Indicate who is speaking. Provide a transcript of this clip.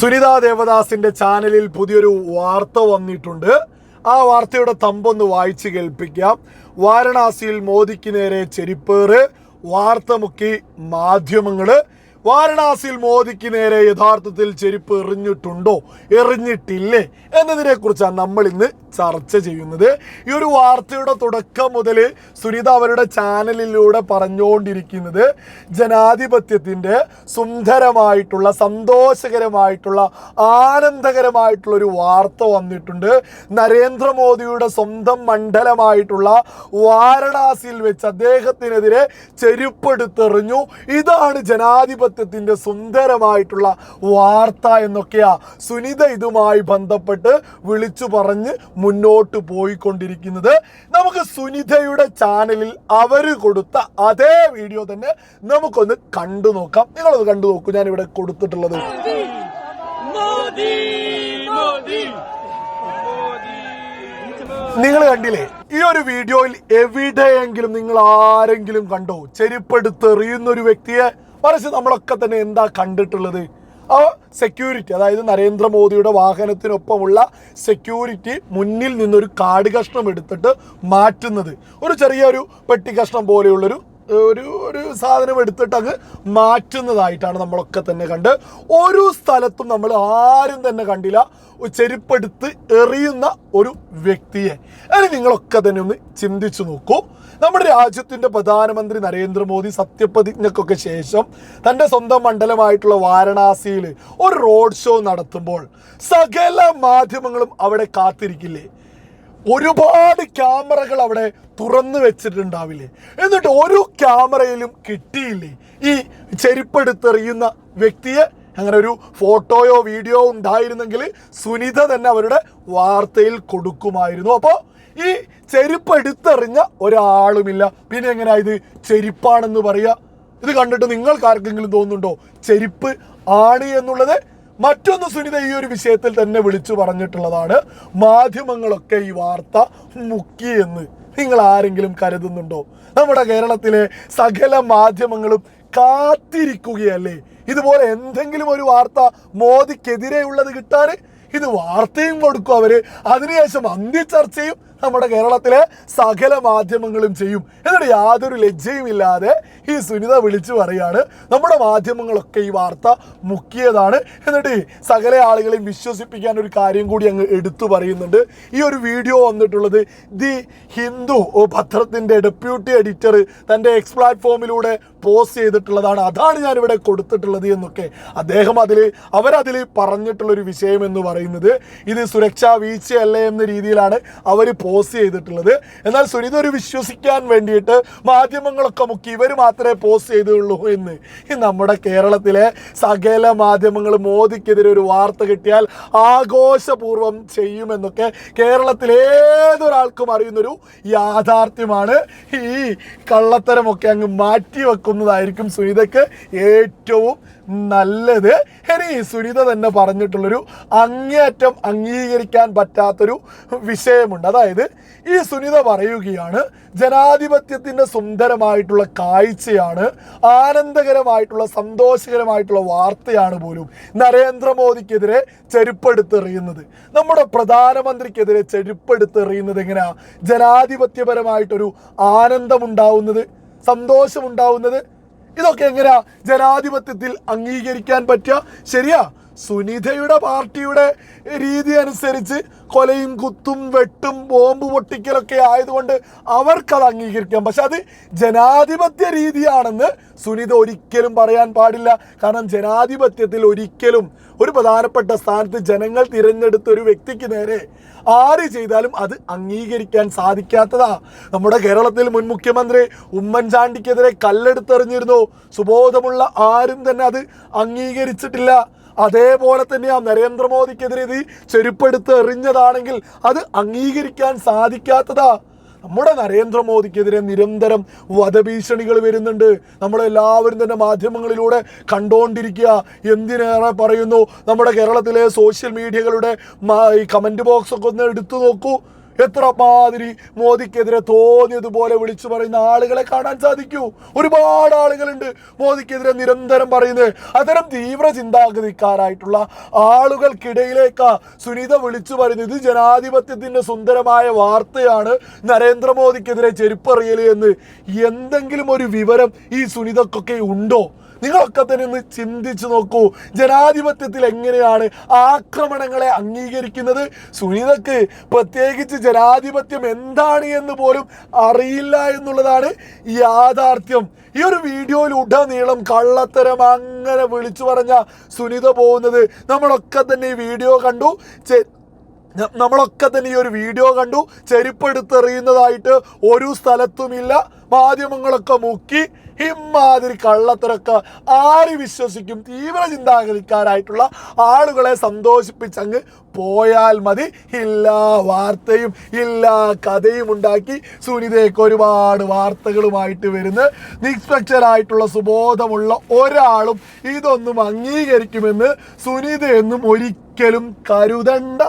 Speaker 1: സുനിത ദേവദാസിന്റെ ചാനലിൽ പുതിയൊരു വാർത്ത വന്നിട്ടുണ്ട്. ആ വാർത്തയുടെ തമ്പൊന്ന് വായിച്ചു കേൾപ്പിക്കാം. വാരണാസിയിൽ മോദിക്ക് നേരെ ചെരിപ്പേറ് വാർത്ത മുക്കി മാധ്യമങ്ങൾ. വാരണാസിയിൽ മോദിക്ക് നേരെ യഥാർത്ഥത്തിൽ ചെരുപ്പ് എറിഞ്ഞിട്ടുണ്ടോ? എറിഞ്ഞിട്ടില്ലേ? എന്നതിനെ കുറിച്ചാണ് നമ്മൾ ഇന്ന് ചർച്ച ചെയ്യുന്നത്. ഈ ഒരു വാർത്തയുടെ തുടക്കം മുതൽ സുനിത അവരുടെ ചാനലിലൂടെ പറഞ്ഞുകൊണ്ടിരിക്കുന്നത് ജനാധിപത്യത്തിന്റെ സുന്ദരമായിട്ടുള്ള സന്തോഷകരമായിട്ടുള്ള ആനന്ദകരമായിട്ടുള്ള ഒരു വാർത്ത വന്നിട്ടുണ്ട്. നരേന്ദ്രമോദിയുടെ സ്വന്തം മണ്ഡലമായിട്ടുള്ള വാരണാസിയിൽ വെച്ച് അദ്ദേഹത്തിനെതിരെ ചെരുപ്പെടുത്തെറിഞ്ഞു. ഇതാണ് ജനാധിപത്യത്തിന്റെ സുന്ദരമായിട്ടുള്ള വാർത്ത എന്നൊക്കെയാ സുനിത ഇതുമായി ബന്ധപ്പെട്ട് വിളിച്ചു പറഞ്ഞ് മുന്നോട്ട് പോയിക്കൊണ്ടിരിക്കുന്നത്. നമുക്ക് സുനിതയുടെ ചാനലിൽ അവർ കൊടുത്ത അതേ വീഡിയോ തന്നെ നമുക്കൊന്ന് കണ്ടു നോക്കാം. നിങ്ങളത് കണ്ടു നോക്കൂ ഞാൻ ഇവിടെ കൊടുത്തിട്ടുള്ളത് നിങ്ങൾ കണ്ടില്ലേ ഈ ഒരു വീഡിയോയിൽ എവിടെയെങ്കിലും നിങ്ങൾ ആരെങ്കിലും കണ്ടോ? ചെരുപ്പെടുത്തെറിയുന്ന ഒരു വ്യക്തിയെ മറിച്ച് നമ്മളൊക്കെ തന്നെ എന്താ കണ്ടിട്ടുള്ളത്? ആ സെക്യൂരിറ്റി അതായത് നരേന്ദ്രമോദിയുടെ വാഹനത്തിനൊപ്പമുള്ള സെക്യൂരിറ്റി മുന്നിൽ നിന്നൊരു കാട് കഷ്ണം എടുത്തിട്ട് മാറ്റുന്നത്. ഒരു ചെറിയൊരു പെട്ടി കഷ്ണം പോലെയുള്ളൊരു ഒരു ഒരു സാധനം എടുത്തിട്ട് അങ്ങ് മാറ്റുന്നതായിട്ടാണ് നമ്മളൊക്കെ തന്നെ കണ്ട്. ഒരു സ്ഥലത്തും നമ്മൾ ആരും തന്നെ കണ്ടില്ല. ചെരുപ്പെടുത്ത് എറിയുന്ന ഒരു വ്യക്തിയെ. അതിന് നിങ്ങളൊക്കെ തന്നെ ഒന്ന് ചിന്തിച്ചു നോക്കൂ. നമ്മുടെ രാജ്യത്തിന്റെ പ്രധാനമന്ത്രി നരേന്ദ്രമോദി സത്യപ്രതിജ്ഞക്കൊക്കെ ശേഷം തന്റെ സ്വന്തം മണ്ഡലമായിട്ടുള്ള വാരണാസിയിൽ ഒരു റോഡ് ഷോ നടത്തുമ്പോൾ സകല മാധ്യമങ്ങളും അവിടെ കാത്തിരിക്കില്ലേ? ഒരുപാട് ക്യാമറകൾ അവിടെ തുറന്നു വെച്ചിട്ടുണ്ടാവില്ലേ? എന്നിട്ട് ഒരു ക്യാമറയിലും കിട്ടിയില്ലേ? ഈ ചെരുപ്പെടുത്തെറിയുന്ന വ്യക്തിയെ അങ്ങനെ ഒരു ഫോട്ടോയോ വീഡിയോ ഉണ്ടായിരുന്നെങ്കിൽ സുനിത തന്നെ അവരുടെ വാർത്തയിൽ കൊടുക്കുമായിരുന്നു. അപ്പോൾ ഈ ചെരുപ്പ് എടുത്തെറിഞ്ഞ ഒരാളുമില്ല. പിന്നെ എങ്ങനെയാ ഇത് ചെരുപ്പാണെന്ന് പറയുക ഇത് കണ്ടിട്ട് നിങ്ങൾക്ക് ആർക്കെങ്കിലും തോന്നുന്നുണ്ടോ? ചെരുപ്പ് ആണ് എന്നുള്ളത്? മറ്റൊന്ന് സുനിത ഈ ഒരു വിഷയത്തിൽ തന്നെ വിളിച്ചു പറഞ്ഞിട്ടുള്ളതാണ്. മാധ്യമങ്ങളൊക്കെ ഈ വാർത്ത മുക്കിയെന്ന് നിങ്ങൾ ആരെങ്കിലും കരുതുന്നുണ്ടോ? നമ്മുടെ കേരളത്തിലെ സകല മാധ്യമങ്ങളും കാത്തിരിക്കുകയല്ലേ? ഇതുപോലെ എന്തെങ്കിലും ഒരു വാർത്ത മോദിക്കെതിരെയുള്ളത് കിട്ടാൻ ഇത് വാർത്തയും കൊടുക്കും അവർ. അതിനുശേഷം അന്ത്യചർച്ചയും നമ്മുടെ കേരളത്തിലെ സകല മാധ്യമങ്ങളും ചെയ്യും. എന്നിട്ട് യാതൊരു ലജ്ജയും ഇല്ലാതെ ഈ സുനിത വിളിച്ചു പറയാണ് നമ്മുടെ മാധ്യമങ്ങളൊക്കെ ഈ വാർത്ത മുക്കിയതാണ്. എന്നിട്ട് സകല ആളുകളെയും വിശ്വസിപ്പിക്കാൻ ഒരു കാര്യം കൂടി അങ്ങ് എടുത്തു പറയുന്നുണ്ട്. ഈ ഒരു വീഡിയോ വന്നിട്ടുള്ളത് ദി ഹിന്ദു പത്രത്തിന്റെ ഡെപ്യൂട്ടി എഡിറ്റർ തന്റെ എക്സ് പ്ലാറ്റ്ഫോമിലൂടെ പോസ്റ്റ് ചെയ്തിട്ടുള്ളതാണ്. അതാണ് ഞാനിവിടെ കൊടുത്തിട്ടുള്ളത് എന്നൊക്കെ അദ്ദേഹം അതിൽ അവരതിൽ പറഞ്ഞിട്ടുള്ളൊരു വിഷയം എന്ന് പറയുന്നത് ഇത് സുരക്ഷാ വീഴ്ചയല്ലേ എന്ന രീതിയിലാണ് അവർ പോസ്റ്റ് ചെയ്തിട്ടുള്ളത്. എന്നാൽ സുനിത ഒരു വിശ്വസിക്കാൻ വേണ്ടിയിട്ട് മാധ്യമങ്ങളൊക്കെ മുക്കി ഇവർ മാത്രമേ പോസ്റ്റ് ചെയ്തുള്ളൂ എന്ന്. നമ്മുടെ കേരളത്തിലെ സകല മാധ്യമങ്ങൾ മോദിക്കെതിരെ ഒരു വാർത്ത കിട്ടിയാൽ ആഘോഷപൂർവം ചെയ്യുമെന്നൊക്കെ കേരളത്തിൽ ഏതൊരാൾക്കും അറിയുന്നൊരു യാഥാർത്ഥ്യമാണ്. ഈ കള്ളത്തരമൊക്കെ അങ്ങ് മാറ്റി വെക്കുന്നതായിരിക്കും സുനിതയ്ക്ക് ഏറ്റവും നല്ലത്. ഇനി സുനിത തന്നെ പറഞ്ഞിട്ടുള്ളൊരു അങ്ങേയറ്റം അംഗീകരിക്കാൻ പറ്റാത്തൊരു വിഷയമുണ്ട്. അതായത് ഈ സുനിത പറയുകയാണ് ജനാധിപത്യത്തിന്റെ സുന്ദരമായിട്ടുള്ള കാഴ്ചയാണ് ആനന്ദകരമായിട്ടുള്ള സന്തോഷകരമായിട്ടുള്ള വാർത്തയാണ് പോലും നരേന്ദ്രമോദിക്കെതിരെ ചെരുപ്പെടുത്തെറിയുന്നത്. നമ്മുടെ പ്രധാനമന്ത്രിക്കെതിരെ ചെരുപ്പെടുത്തെറിയുന്നത് എങ്ങനെയാ ജനാധിപത്യപരമായിട്ടൊരു ആനന്ദമുണ്ടാവുന്നത് സന്തോഷമുണ്ടാവുന്നത്. ഇതൊക്കെ എങ്ങനെയാ ജനാധിപത്യത്തിൽ അംഗീകരിക്കാൻ പറ്റുക? ശരിയാ? സുനിതയുടെ പാർട്ടിയുടെ രീതി അനുസരിച്ച് കൊലയും കുത്തും വെട്ടും ബോംബ് പൊട്ടിക്കലൊക്കെ ആയതുകൊണ്ട് അവർക്കത് അംഗീകരിക്കാം. പക്ഷെ അത് ജനാധിപത്യ രീതിയാണെന്ന് സുനിത ഒരിക്കലും പറയാൻ പാടില്ല. കാരണം ജനാധിപത്യത്തിൽ ഒരിക്കലും ഒരു പ്രധാനപ്പെട്ട സ്ഥാനത്ത് ജനങ്ങൾ തിരഞ്ഞെടുത്ത ഒരു വ്യക്തിക്ക് നേരെ ആര് ചെയ്താലും അത് അംഗീകരിക്കാൻ സാധിക്കാത്തതാ. നമ്മുടെ കേരളത്തിൽ മുൻ മുഖ്യമന്ത്രി ഉമ്മൻചാണ്ടിക്കെതിരെ കല്ലെടുത്തെറിഞ്ഞിരുന്നു. സുബോധമുള്ള ആരും തന്നെ അത് അംഗീകരിച്ചിട്ടില്ല. അതേപോലെ തന്നെ ആ നരേന്ദ്രമോദിക്കെതിരെ ഇത് ചെരുപ്പെടുത്ത് എറിഞ്ഞതാണെങ്കിൽ അത് അംഗീകരിക്കാൻ സാധിക്കാത്തതാ. നമ്മുടെ നരേന്ദ്രമോദിക്കെതിരെ നിരന്തരം വധഭീഷണികൾ വരുന്നുണ്ട്. നമ്മളെല്ലാവരും തന്നെ മാധ്യമങ്ങളിലൂടെ കണ്ടുകൊണ്ടിരിക്കുക എന്തിനേറെ പറയുന്നു? നമ്മുടെ കേരളത്തിലെ സോഷ്യൽ മീഡിയകളുടെ ഈ കമന്റ് ബോക്സൊക്കെ ഒന്ന് എടുത്തു നോക്കൂ. എത്ര മാതിരി മോദിക്കെതിരെ തോന്നിയതുപോലെ വിളിച്ചു പറയുന്ന ആളുകളെ കാണാൻ സാധിക്കൂ. ഒരുപാട് ആളുകളുണ്ട് മോദിക്കെതിരെ നിരന്തരം പറയുന്നത്. അത്തരം തീവ്ര ചിന്താഗതിക്കാരായിട്ടുള്ള ആളുകൾക്കിടയിലേക്കാ സുനിത വിളിച്ചു പറയുന്നത്. ഇത് ജനാധിപത്യത്തിന്റെ സുന്ദരമായ വാർത്തയാണ് നരേന്ദ്രമോദിക്കെതിരെ ചെരുപ്പറിയൽ എന്ന്. എന്തെങ്കിലും ഒരു വിവരം ഈ സുനിതക്കൊക്കെ ഉണ്ടോ? നിങ്ങളൊക്കെ തന്നെ ഒന്ന് ചിന്തിച്ചു നോക്കൂ. ജനാധിപത്യത്തിൽ എങ്ങനെയാണ് ആക്രമണങ്ങളെ അംഗീകരിക്കുന്നത്? സുനിതക്ക് പ്രത്യേകിച്ച് ജനാധിപത്യം എന്താണ് എന്ന് പോലും അറിയില്ല എന്നുള്ളതാണ് യാഥാർത്ഥ്യം. ഈ ഒരു വീഡിയോയിൽ ഉടനീളം കള്ളത്തരം അങ്ങനെ വിളിച്ചു പറഞ്ഞ സുനിത പോകുന്നത് നമ്മളൊക്കെ തന്നെ ഈ വീഡിയോ കണ്ടു. നമ്മളൊക്കെ തന്നെ ഈ ഒരു വീഡിയോ കണ്ടു. ചെരുപ്പെടുത്തെറിയുന്നതായിട്ട് ഒരു സ്ഥലത്തുമില്ല. മാധ്യമങ്ങളൊക്കെ മുക്കി. ഇമാതിരി കള്ളത്തരൊക്കെ ആര് വിശ്വസിക്കും? തീവ്ര ചിന്താഗതിക്കാരായിട്ടുള്ള ആളുകളെ സന്തോഷിപ്പിച്ചങ്ങ് പോയാൽ മതി. എല്ലാ വാർത്തയും എല്ലാ കഥയും ഉണ്ടാക്കി സുനിതയ്ക്ക് ഒരുപാട് വാർത്തകളുമായിട്ട് വരുന്ന. നിഷ്പക്ഷരായിട്ടുള്ള സുബോധമുള്ള ഒരാളും ഇതൊന്നും അംഗീകരിക്കുമെന്ന് സുനിതയൊന്നും ഒരിക്കലും കരുതണ്ട.